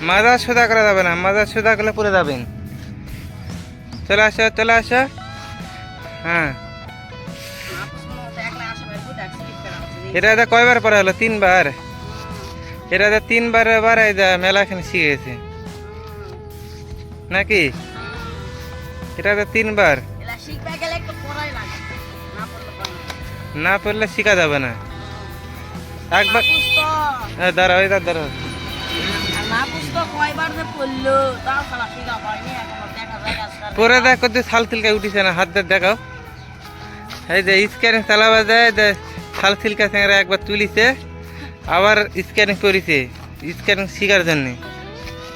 মাজা সোদা করা যাবে না মাজা সোদা করলে পরে যাবেন। চলে আসো চলে আসো। হ্যাঁ। এটা দা কয়বার পরে হলো? তিনবার। এটা দা তিনবার এবার এই দা মেলা এখানে শিখেছে। নাকি? এটা দা তিনবার। না পড়লে শেখা যাবে না। একবার দাঁড়াও এই দাঁড়াও। এখনও দেখা পরে দেখো থাল তিলকা উঠিছে না, হাত দিয়ে দেখাও। এই যে স্ক্যানিং চালাবা যায় যে থাল তিলকা সঙ্গে একবার তুলিছে, আবার স্ক্যানিং করেছে স্ক্যানিং শিখার জন্যে।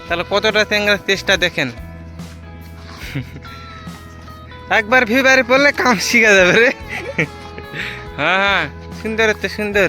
তাহলে কতটা চেঙ্গার চেষ্টা দেখেন। একবার ভিবারে পড়লে কাম শিখা যাবে রে। হ্যাঁ হ্যাঁ সুন্দর হচ্ছে, সুন্দর।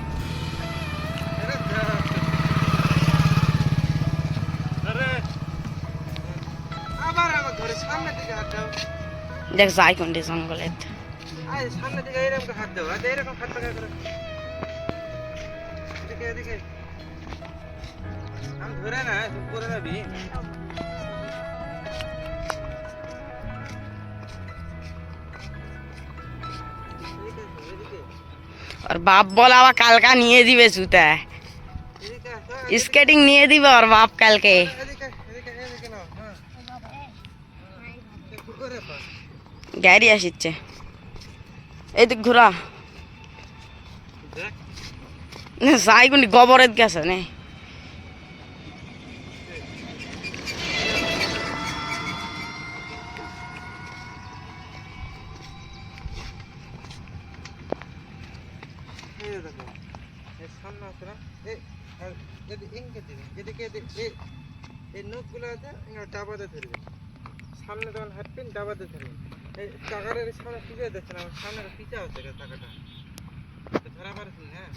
দেখ যাই কোনটি জঙ্গলে আয় সামনে দিকে এরকম করে হাত দাও আজ এরকম হাত পাকা করে এদিকে এদিকে আমি ধরে না তুই করে যাবি এদিকে আসো, এদিকে আর বাপ বলে আবার কালকা নিয়ে দিবে জুতা এদিকে আসো, স্কেটিং নিয়ে দিবে আর বাপ কালকে এদিকে এদিকে এদিকে নাও হ্যাঁ একটু করে পাস গাড়ি আসিচ্ছে। এইদিক ঘোরা। কোনটি গোবরের গেছে নে এই দেখো, এই সামনে আছে না? এই, আর এদিকে ইঙ্গিত দিবে এদিকে এদিকে এই এই আছে ডাবাতে ধরবে। সামনে যখন হাঁটবেন ডাবাতে ধরবেন। এই চাকাটার এই সামনে পিছিয়ে দেখছেন আমার সামনে পিছা হচ্ছে তো ধরা পারছেন হ্যাঁ?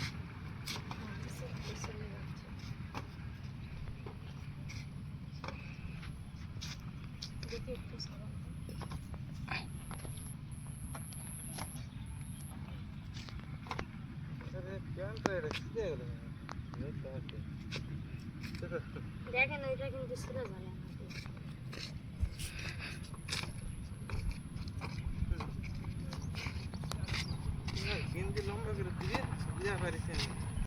দেখেন, ওইটা কিন্তু ছিল জানে